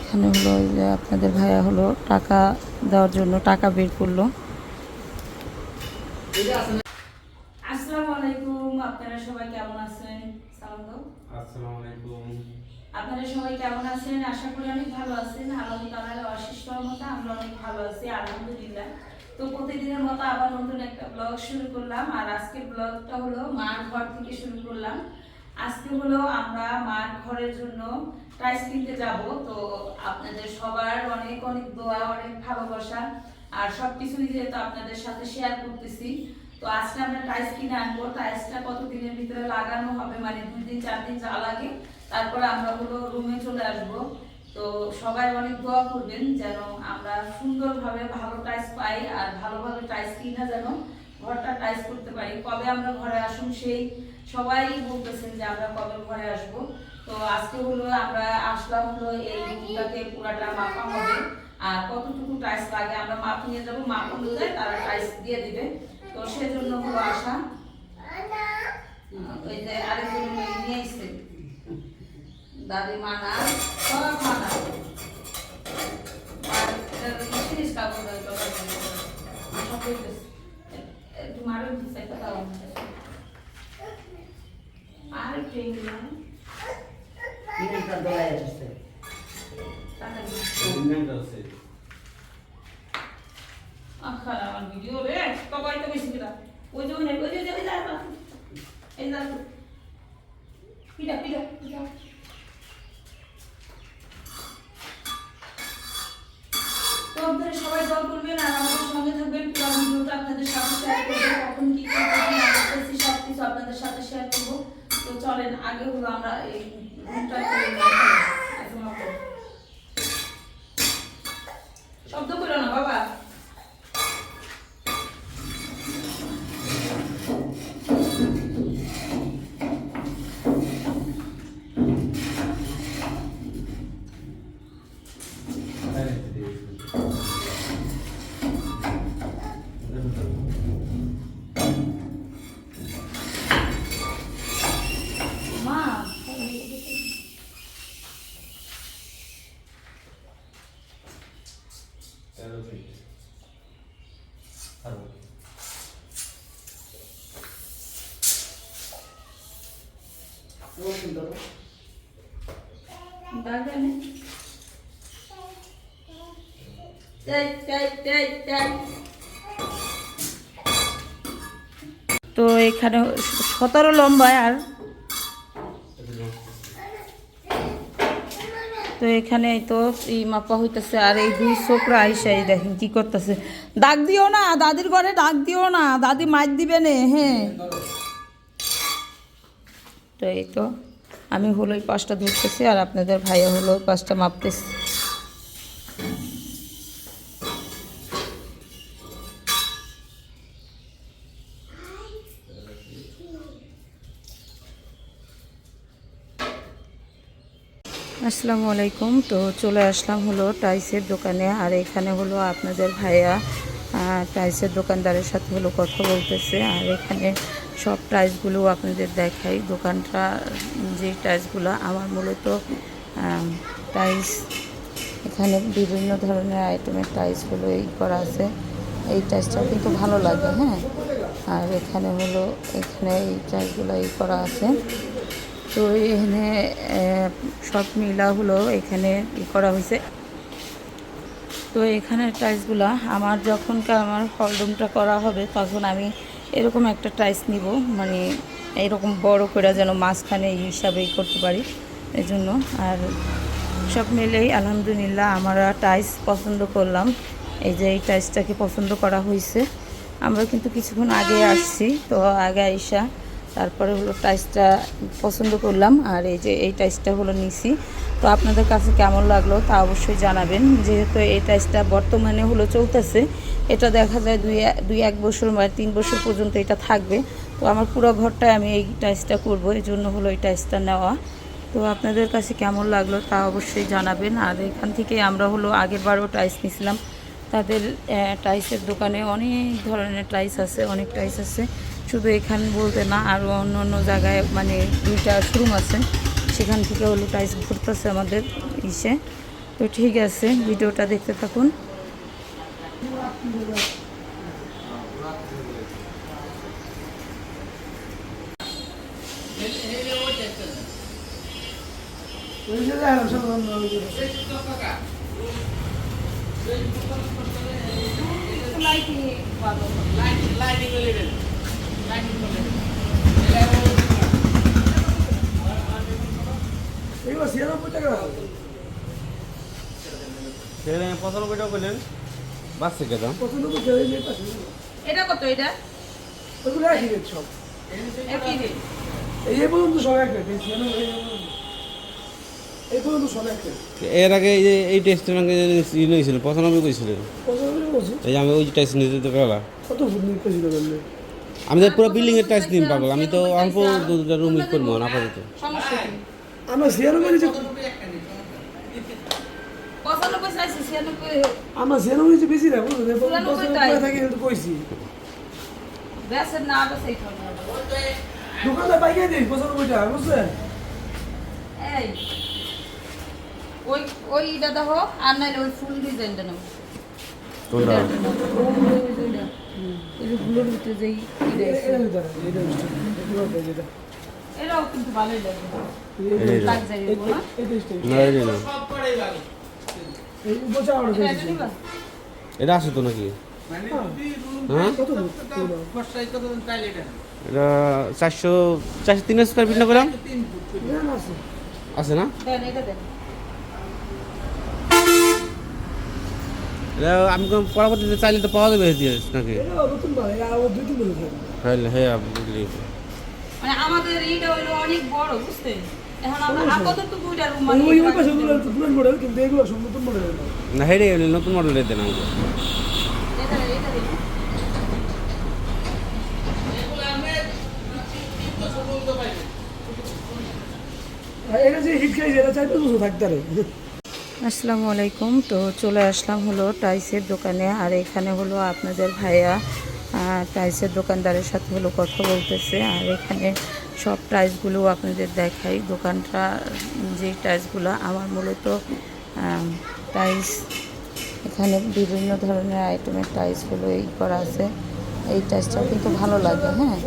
এখানে হলো যে আপনাদের ভাইয়া হলো টাকা দেওয়ার জন্য টাকা বের করল। আসসালামু আলাইকুম আপনারা সবাই কেমন আছেন? আসসালামু আলাইকুম। আপনারা সবাই কেমন আছেন? আশা করি অনেক ভালো আছেন। আল্লাহ তাআলার অশেষ রহমতে আমরা অনেক ভালো আছি আলহামদুলিল্লাহ। তো প্রতিদিনের মতো আবার নতুন একটা ব্লগ শুরু করলাম। আর আজকের ব্লগটা হলো মার ঘর থেকে শুরু করলাম। আজকে হলো আমরা মার ঘরের জন্য টাইস কিনতে যাব। তো আপনাদের সবার অনেক অনেক দোয়া, অনেক ভালোবাসা। আর সবকিছুই যেহেতু আপনাদের সাথে শেয়ার করতেছি, তো আজকে আমরা টাইস কিনে আনব। টাইসটা কতদিনের ভিতরে লাগানো হবে? মানে দুই দিন চার দিন যা লাগে, তারপরে আমরা হলো রুমে চলে আসব। তো সবাই অনেক দোয়া করবেন যেন আমরা সুন্দরভাবে ভালো টাইস পাই আর ভালোভাবে টাইস কিনা যেন ঘরটা টাইস করতে পারি। কবে আমরা ঘরে আসুন সেই সবাই বলতেছেন যে আমরা কবে ঘরে আসব। তো আজকে হলো আমরা আসলাম হলো এই রুমটাকে পুরাটা মাপা হবে। আর কতটুকু টাইস লাগে আমরা মাপ নিয়ে যাব। মাপ অনুযায়ী তারা টাইস দিয়ে দিবে। তো সেজন্য হলো আসা ওই যে আরেকজন নিয়ে দাদি সব একটু দিচ্ছে একটা দাও আমাকে। আর একটু এগিয়ে নাও। জিনিসটা দোলায় আসছে টাকা দিও। ইংল্যান্ড আছে আখা আমার ভিডিও রে কবাই তো বেশি কিরা ওই যে ওই যে ওই যে ওই যে এই যে পিটা পিটা পিটা তো আপনারা সবাই দল করবেন আর আমাদের সঙ্গে থাকবেন পুরো ভিডিওটা আপনাদের সাথে শেয়ার করব কখন কি করব কি না করতেছি সব কিছু আপনাদের সাথে শেয়ার করব তো চলেন আগে হলো আমরা এই তাই তো এখানে সতেরো লম্বায় আর। তো এখানে তো এই মাপা হইতেছে আর এই দুই ছোকরা আইসা এই দেখেন কি করতেছে। ডাক দিও না দাদির ঘরে ডাক দিও না দাদি মাছ দিবে নে হ্যাঁ। তো এই তো। আমি হলো ওই পাশটা ধরতেছি আর আপনাদের ভাইয়া হলো ওই পাশটা মাপতেছে। আসসালামু আলাইকুম। তো চলে আসলাম হলো টাইসের দোকানে আর এখানে হলো আপনাদের ভাইয়া টাইসের দোকানদারের সাথে হলো কথা বলতেছে। আর এখানে সব টাইসগুলো আপনাদের দেখাই। দোকানটা, যে টাইসগুলো আমার মূলত টাইস এখানে বিভিন্ন ধরনের আইটেমের টাইসগুলো এই করা আছে। এই টাইসটাও কিন্তু ভালো লাগে হ্যাঁ? আর এখানে হলো এখানে এই টাইসগুলো এই করা আছে। তো এখানে সব মিলা হলো এখানে ই করা হয়েছে। তো এখানে টাইলসগুলো আমার যখন আমার হলরুমটা করা হবে, তখন আমি এরকম একটা টাইস নিব মানে এরকম বড় করে যেন মাঝখানে এই হিসাবেই করতে পারি এই জন্য আর সব মিলেই আলহামদুলিল্লাহ আমরা টাইস পছন্দ করলাম। এই যে এই টাইসটাকে পছন্দ করা হয়েছে আমরা কিন্তু কিছুক্ষণ আগে আসছি, তো আগে আইসা তারপরে হলো টাইসটা পছন্দ করলাম, আর এই যে এই টাইসটা হলো নিছি। তো আপনাদের কাছে কেমন লাগল তা অবশ্যই জানাবেন। যেহেতু এই টাইসটা বর্তমানে হলো চলতেছে, এটা দেখা যায় দুই দুই এক বছর বা তিন বছর পর্যন্ত এটা থাকবে। তো আমার পুরো ঘরটায় আমি এই টাইসটা করব, এই জন্য হলো এই টাইসটা নেওয়া। তো আপনাদের কাছে কেমন লাগল তা অবশ্যই জানাবেন। আর এখান থেকে আমরা হলো আগের বারও টাইস নিয়েছিলাম তাদের টাইসের দোকানে অনেক ধরনের টাইস আছে, অনেক টাইস আছে। শুধু এখানে বলতে না আরও অন্য অন্য জায়গায় মানে দুইটা শোরুম আছে সেখান থেকে হলো টাইস ঘুরতেছে আমাদের ইসে তো ঠিক আছে ভিডিওটা দেখতে থাকুন ছিয়ানব্বই টাকা সেখানে পঁচানব্বই টাকা করলেন বাচ্চা কে দাম পঁচানব্বই টাকা এই রেট আছে এটা কত এটা? ওগুলো একই রেট সব একই রেট এই এই পর্যন্ত সব এক রেট এই পর্যন্ত সব এক রেট এর আগে এই যে এই টেস্টের আগে ই নিয়েছিল পঁচানব্বই করেছিলেন এই আমি ওই টেস্ট নিতে তো কত ফুট নিতে আমি তো পুরো বিল্ডিং এর টাইস দিন পাগল। আমি তো অল্প দুটা রুম ইট করব না আপাতত। আমরা চাইছি ছিয়ানব্বই। আমরা ছিয়ানব্বই নিচে বেশি না চুরানব্বই থাকে কইছি। দোকানদার পাইকাই দিই পঁচানব্বই টাকা বুঝছেন এই ওই ওই এটা দেখো আর নাইলে ওই ফুল ডিজাইনটা কোনটা? এই যে ফুলের ভিতরে যেই এটা আছে। কিন্তু ভালোই এটা তো নাকি? হ্যাঁ। কত দূর? কত দূর? এটা চারশো চারশো তিন স্কোয়ার ফিট না করলাম আছে। আছে না দেন এটা দেন এটা আমি পরবর্তীতে চাইলে তো পাওয়া যাবে দিয়ে নাকি? হয়েছে। হ্যাঁ হ্যাঁ বুঝলি মানে আমাদের এইটা হইল অনেক বড় বুঝতে? নতুন মডেল না হেরে নতুন মডেল দেন আমাকে। এটা এটা যে হিট খাইছে এটা চার পাঁচ বছর থাকতে পারে। আসসালামু আলাইকুম। তো চলে আসলাম হলো টাইসের দোকানে। আর এখানে হলো আপনাদের ভাইয়া টাইসের দোকানদারের সাথে হলো কথা বলতেছে। আর এখানে সব টাইসগুলো আপনাদের দেখাই। দোকানটা, যে টাইসগুলো, আমার মূলত টাইস, এখানে বিভিন্ন ধরনের আইটেমের টাইসগুলো এই করা আছে। এই টাইসটাও কিন্তু ভালো লাগে হ্যাঁ?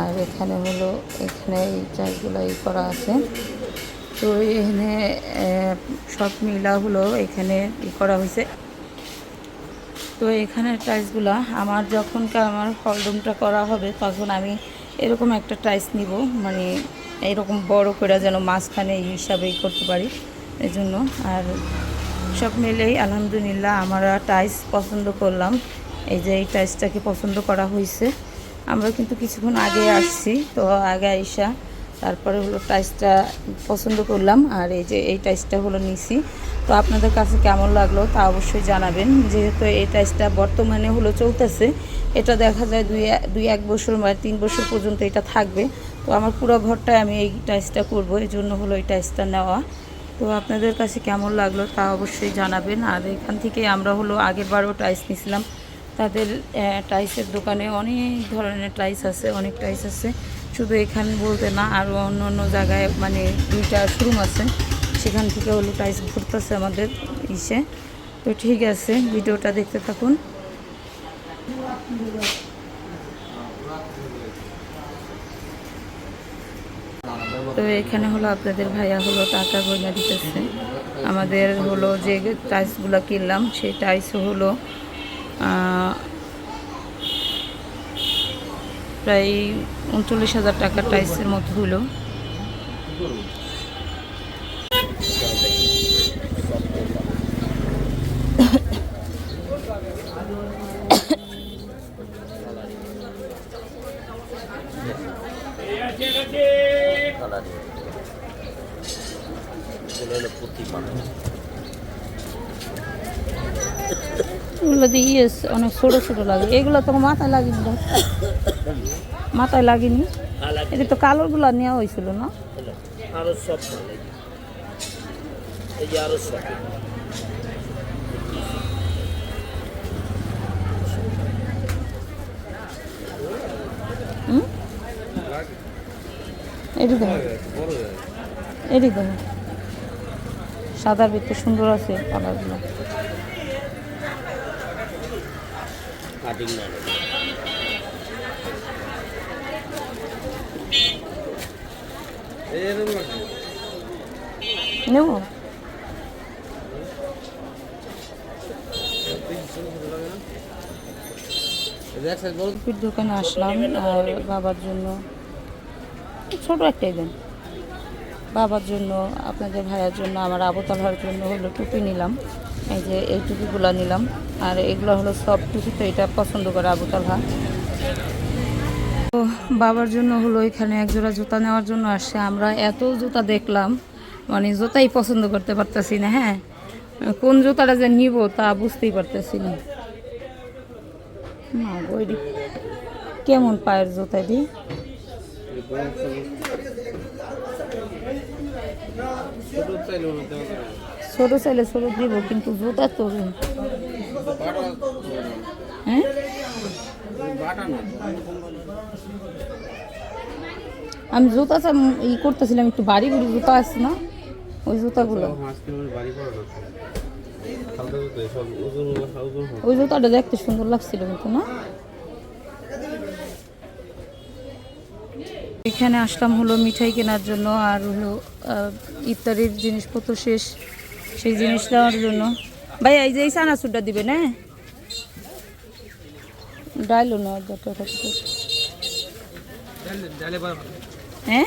আর এখানে হলো, এখানে এই টাইসগুলো এই করা আছে। তো এখানে সব মিলা হলো এখানে ই করা হয়েছে। তো এখানে টাইলসগুলো, আমার যখন কা- আমার হলরুমটা করা হবে, তখন আমি এরকম একটা টাইলস নিব মানে এরকম বড় করে যেন মাঝখানে এই হিসাবেই করতে পারি এই জন্য আর সব মিলেই আলহামদুলিল্লাহ আমরা টাইলস পছন্দ করলাম। এই যে এই টাইলসটাকে পছন্দ করা হয়েছে। আমরা কিন্তু কিছুক্ষণ আগে আসছি, তো আগে আইসা তারপরে হলো টাইসটা পছন্দ করলাম, আর এই যে এই টাইসটা হলো নিছি। তো আপনাদের কাছে কেমন লাগল তা অবশ্যই জানাবেন। যেহেতু এই টাইসটা বর্তমানে হলো চলতেছে, এটা দেখা যায় দুই দুই এক বছর বা তিন বছর পর্যন্ত এটা থাকবে। তো আমার পুরো ঘরটায় আমি এই টাইসটা করব, এই জন্য হলো এই টাইসটা নেওয়া। তো আপনাদের কাছে কেমন লাগল তা অবশ্যই জানাবেন। আর এখান থেকে আমরা হলো আগের বারও টাইস নিয়েছিলাম তাদের টাইসের দোকানে অনেক ধরনের টাইস আছে, অনেক টাইস আছে। শুধু এখানে বলতে না আরও অন্য অন্য জায়গায় মানে দুইটা শোরুম আছে। সেখান থেকে হলো টাইস ঘুরতেছে আমাদের ইসে তো ঠিক আছে, ভিডিওটা দেখতে থাকুন। তো এখানে হলো আপনাদের ভাইয়া হলো টাকা গয়না দিতেছে। আমাদের হলো যে টাইসগুলো কিনলাম, সেই টাইসও হলো প্রায় উনচল্লিশ হাজার টাকার টাইসের মতো হলো এগুলো দিয়ে ইয়ে অনেক ছোটো ছোটো লাগে এগুলো তো মাথায় লাগেনি তো। মাথায় লাগেনি। এটা তো কালোরগুলো নেওয়া হয়েছিল না? আরও সব এই যে আরও সব। সাদার ভিতরে সুন্দর আছে কালারগুলো। কাটিং না এরকম লাগছে নেব? দোকানে আসলাম, আর বাবার জন্য ছোট একটাই দেন। বাবার জন্য, আপনাদের ভাইয়ের জন্য, আমার আবতালহার জন্য হলো টুপি নিলাম। এই যে এই টুপিগুলো নিলাম। আর এগুলো হলো সব টুপি তো এটা পছন্দ করে আবতালহা তো বাবার জন্য হলো এখানে এক জোড়া জুতা নেওয়ার জন্য আসছে। আমরা এত জুতা দেখলাম মানে জুতাই পছন্দ করতে পারতেছি না হ্যাঁ? কোন জুতাটা যে নিব তা বুঝতেই পারতেছি না। কেমন পায়ের জুতা দি ছোট চাইলে ছোট দিব, কিন্তু জুতা তো হ্যাঁ? আমি জুতা ই করতেছিলাম একটু বাড়ি বুড়ি জুতা আছে না? ওই জুতাগুলো। না ওই জুতাটা দেখতে সুন্দর লাগছিল কিন্তু না? এখানে আসলাম হলো মিঠাই কেনার জন্য আর হলো ইফতারির জিনিসপত্র শেষ। সেই জিনিস নেওয়ার জন্য। ভাই এই যে এই চানাচুরটা দিবেন হ্যাঁ ডাইলো না হ্যাঁ?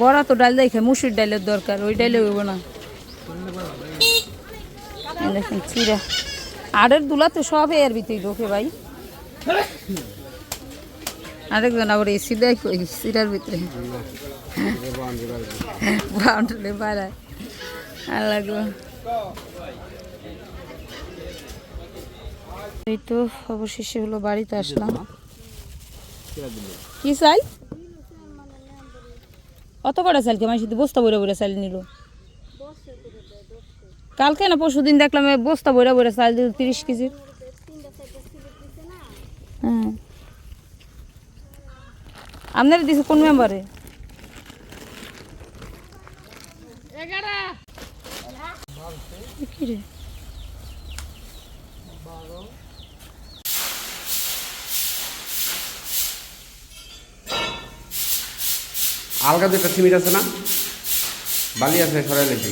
বড়া তো ডাল দেখে, মুসুর ডালের দরকার, ওই ডালে হইব না। দেখেন চিরা আড়ের দুলা তো সব এর ভিতরে ঢোকে ভাই। আরেকজন আবার এসি দেয় কই চিরার ভিতরে। বাড়ায় আর এই তো, অবশেষে হলো বাড়িতে আসলাম। কি চাই অত কটা চাল কেমন শুধু বস্তা বইরা বইরা চাল নিল। কালকে না পরশু দিন দেখলাম বস্তা বইরা বইরা চাল দিল তিরিশ কেজির হ্যাঁ। আপনার দিছে কোন মেম্বারে কি রে? আলগা দুটা সিমেন্ট আছে না? বালি আছে সরাই লেগে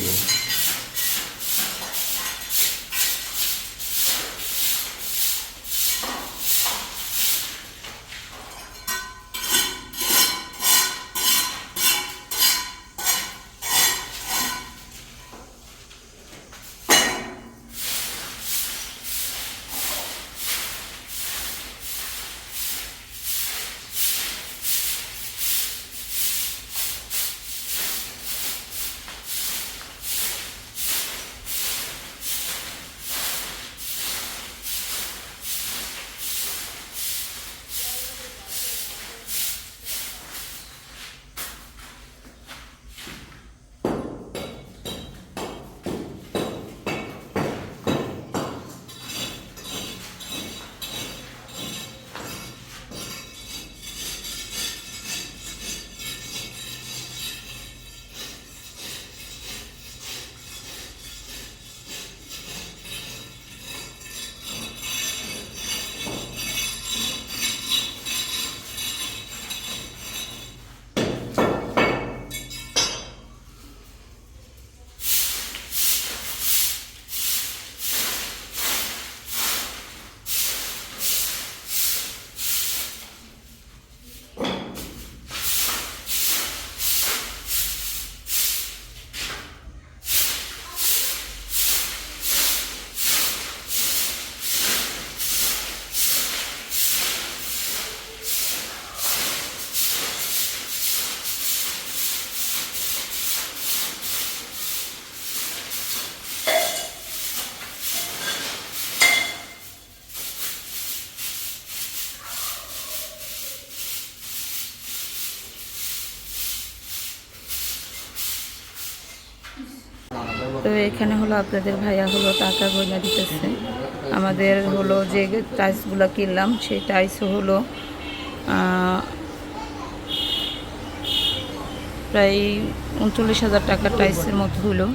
তো এখানে হলো আপনাদের ভাইয়া হলো টাকা গয়না দিতেছে। আমাদের হলো যে টাইলসগুলো কিনলাম, সেই টাইলস হলো প্রায় উনচল্লিশ হাজার টাকার টাইসের মতো হলো।